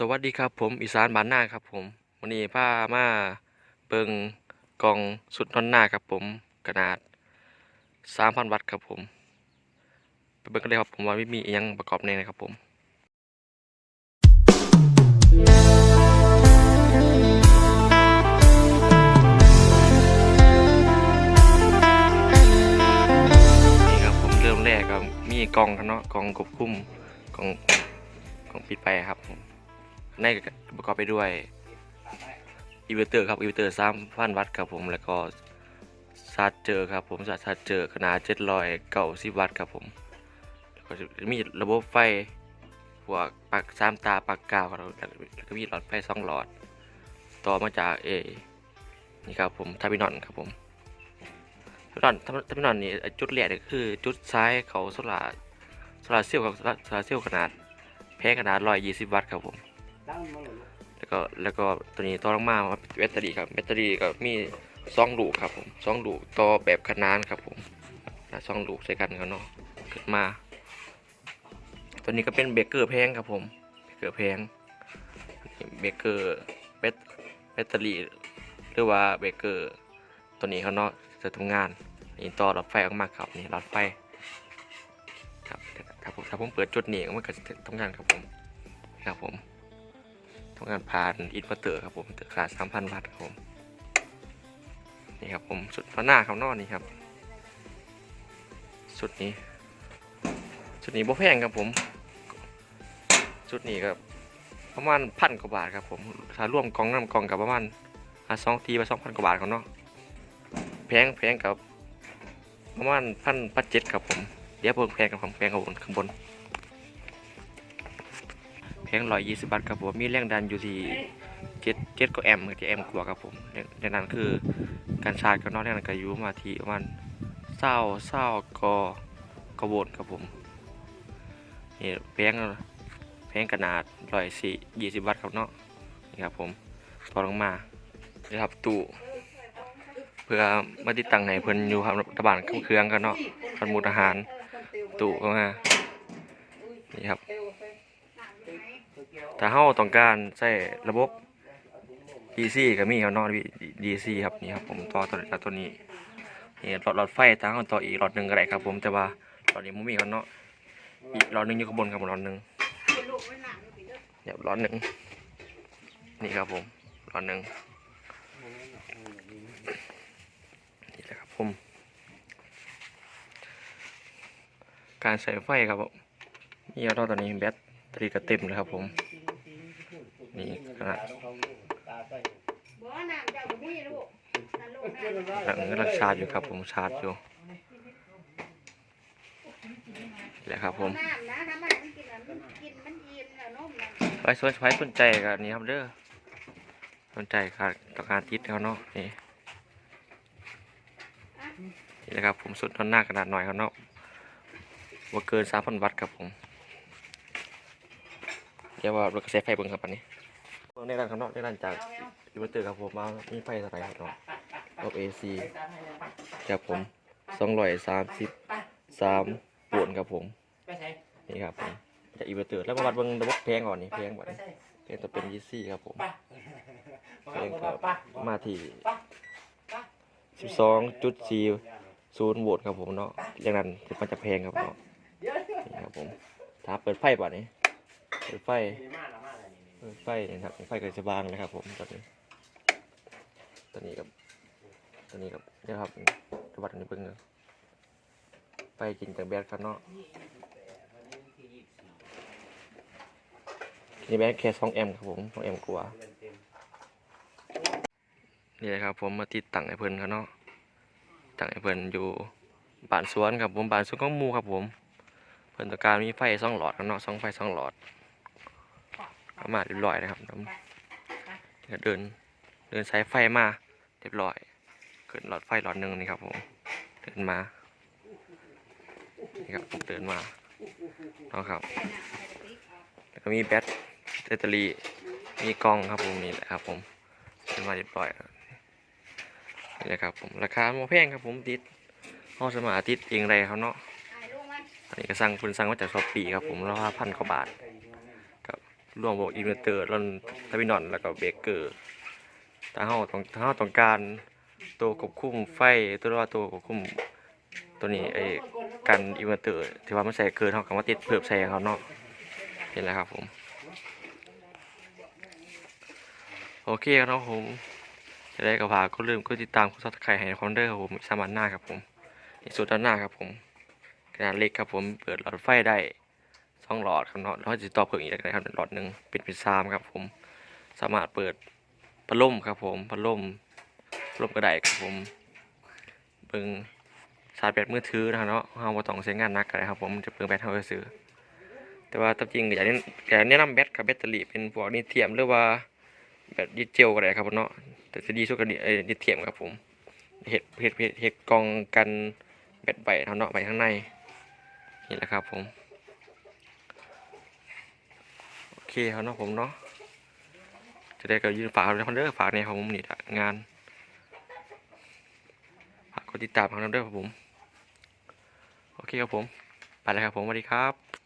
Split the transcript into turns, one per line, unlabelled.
สวัสดีครับผมอีสานบ้านนาครับผมวันนี้พามาเบิงกองสุดนอนหน้าครับผมขนาด3,000วัตต์ครับผมไปเบิงกันเลยครับผมว่าไมีอิหยังประกอบในนะครับผมนี่ครับผมเริ่มแรกก็มีกองครับเนาะกองควบคุมกองกองปิดไปครับผม ในประกอบไปด้วยอินเวอร์เตอร์ครับอินเวอร์เตอร์สามพันวัตต์ครับผมแล้วก็ชาร์จเจอครับผมชาร์จเจอขนาดเจ็ดร้อยเก้าสิบวัตต์ครับผมแล้วก็มีระบบไฟพวกปลั๊กสามตาปลั๊กกาวครับแล้วก็มีหลอดไฟสองหลอด ต่อมาจากเอนี่ครับผมทาบินอนครับผมทาบินอนทาบินอนนี่จุดแรกเนี่ยคือจุดซ้ายเขาโซลาร์โซลาเซลล์ครับโซลาเซลล์ขนาดแพ้ขนาดร้อยยี่สิบวัตต์ครับผม แล้วก็แล้วก็ตัวนี้ต่อลงมาว่าแบตเตอรี่ครับแบตเตอรี่ก็มีสองลูกครับผมสองลูกต่อแบบขนานครับผมนะสองลูกใส่กันครับเนาะขึ้นมา ตัวนี้ก็เป็นเบรกเกอร์แพงครับผมเบรกเกอร์แพงเบรกเกอร์แบตแบตเตอรี่หรือว่าเบรกเกอร์ตัวนี้เขาเนาะจะทำงานนี่ต่อหลอดไฟออกมาครับนี่หลอดไฟครับถ้าผมถ้าผมเปิดจุดนี้มันก็จะทำงานครับผมครับผม ทำงานผ่านอินเวอร์เตอร์ครับผมเตอร์ขนาด3,000 วัตต์ครับผม นี่ครับผมสุดฟ้าหน้าครับนอกนี่ครับ สุดนี้ สุดนี้บ่แพงครับผม สุดนี้ก็ประมาณพันกว่าบาทครับผมถ้ารวมกล่องน้ำกล่องกับประมาณอะสองทีไปสองพันกว่าบาทครับเนาะแพงแพงกับประมาณพันพันเจ็ดครับผม เดี๋ยวเพิ่งแพงกับผมแพงกับบนข้างบน แพงร้อยยี่สิบบาทครับผม มีแรงดันอยู่ที่เจ็ดเจ็ดก็แอมเจ็ดแอมกว่าครับผมแรงดันคือการชาร์จก็นอกแรงดันก็อยู่มาที่ประมาณเศร้าเศร้ากอกระโวลต์ครับผมนี่แพงแพงขนาดร้อยสี่ยี่สิบวัตต์ครับเนาะนี่ครับผมต่อลงมานี่ครับตู้เพื่อมาติดตั้งให้เพิ่นอยู่ครับรัฐบาลเครื่องกันเนาะพันมูลอาหารตู้เข้ามานี่ครับ ถ้าเฮาต้องการใช้ระบบ DC ก็มีครับเนาะ DC ครับนี่ครับผมต่อตัวตัวนี้นี่หลอดหลอดไฟทางเฮาต่ออีกหลอดหนึงก็ได้ครับ ผมแต่ว่าหลอดนี้บ่มีครับเนาะอีกหลอดหนึงอยู่ข้างบนครับหลอดหนึงเนี่ยวหลอดหนึงนี่ครับผมหลอดหนึงนี่แหละครับผมการใส่ไฟครับผมนี่เอาตอนนี้แบตเตอรี่ก็เต็มเลยครับผม นี่ขนาด
บ่น้ำเจ้าบ่มีลูกนั่นลูกน้ำ
หลังกำลังชาอยู่ครับผมชาอยู่แหละครับผม
น้ำนะน้ำมันมันกินแล้วมันกินมันอิ่วน
ไสนไว้สนใจกันนี่ครับเด้อสนใจค่ะต้องการติดเขาเนาะนี่นี่แหละครับผมสุดท่อนหน้าขนาดหน่อยเขาเนาะว่าเกินสามพันวัตต์ครับผมเดี๋ยวว่ารถกระแสไฟเบิ่งครับอันนี้ ในด้านข้างนอกในด้านจากอินเวอร์เตอร์ครับผมมามีไฟเท่าไหร่ครับเนาะระบบ AC ครับผมสองร้อยสามสิบสามโวลต์ครับผมนี่ครับผมจากอินเวอร์เตอร์แล้วมาวัดเบิ่งระบบแพงก่อนนี่แพงก่อนแพงตัวเป็นยี่สี่ครับผมแพงก็
ไป
มาที่สิบสองจุดสี่ศูนย์โวลต์ครับผมเนาะอย่างนั้นมันจะแพงครับเนาะนี่ครับผมถ้าเปิดไฟป่ะนี่เปิดไฟ ไฟนี่ครับไฟเกิดจะบางเลยครับ ผมตอนนี้ตอนนี้กับตอนนี้กับเนี่ยครับจังหวัดนี้เบิ่งเนอะไฟจริงจากแบตครับเนาะนี่แบตแค่สองแอมป์ครับผมสองแอมป์กว่านี่นะครับ ผมมาติดตั้งไอ้เพิ่นครับเนาะตั้งไอ้เพิ่นอยู่บ้านสวนครับผมบ้านสวนของมูครับผม เพิ่นต้องการมีไฟสองหลอดครับเนาะสองไฟสองหลอด เอามาเรียบร้อยนะครับผมเดินเดินสายไฟมาเรียบร้อย เกิดหลอดไฟหลอดหนึ่งนี่ครับผมเดินมานี่ครับผมเดินมาเนาะครับแล้วก็มีแบตแบตเตอรี่มีกล้องครับผมนี่แหละครับผมเดินมาเรียบร้อยนี่แหละครับผมราคาไม่แพงครับผมติดห้องสมาร์ทติดเองไรครับเนาะ
อัน
นี้ก็สั่งคุณสั่งมาจากช้อปปี้ครับผมราคาพันกว่าบาท รวมพวกอินเวอร์เตอร์รอนทวินอนแล้วก็เบรกเกอร์ถ้าเฮาต้องถ้าเฮาต้องการตัวควบคุมไฟตัวว่าตัวควบคุมตัวนี้ไอ้กันอินเวอร์เตอร์ที่ว่ามันใส่เกินเฮาก็มาติดเพิ่มใส่เขาเนาะเห็นแล้วครับผมโอเคครับผมจะได้กับฝากก็ลืมกดติดตามกดซับสไครต์ให้คอมเดอร์ครับผมสามารถหน้าครับผมส่วนด้านหน้าครับผมขนาดเล็กครับผมเปิดหลอดไฟได้ สองหลอดครับเนาะแล้วจะต่อเพิ่มอีกได้ครับหลอดหนึ่งเป็นเป็นสามครับผมสามารถเปิดพัดลมครับผมพัดลมพัดลมกระไดครับผมเบิ่งชาร์จแบตมือถือนะครับเนาะเฮาบ่ต้องใช้งานหนักก็ได้ครับผมมันจะเปลืองแบตเฮาซื้อแต่ว่าตามจริงอยากแนะอยากแนะนำแบตกับแบตเตอรี่เป็นพวกลิเธียมหรือว่าแบตดิเจลก็ได้ครับเนาะแต่จะดีสุดก็ดิเอ้ยลิเธียมครับผมเฮ็ดเฮ็ดเฮ็ดเฮ็ดกองกันแบตไว้เนาะเนาะไว้ข้างในนี่แหละครับผม โอ เคครับเนาะผมเนาะจะได้ก็ยืนฝากในคอนเดอร์ฝากในของผมนี่ะงานฝากกดติดตามของคอนเดอร์ครับผม โอเคครับผม ไปแล้วครับผมสวัสดีครับ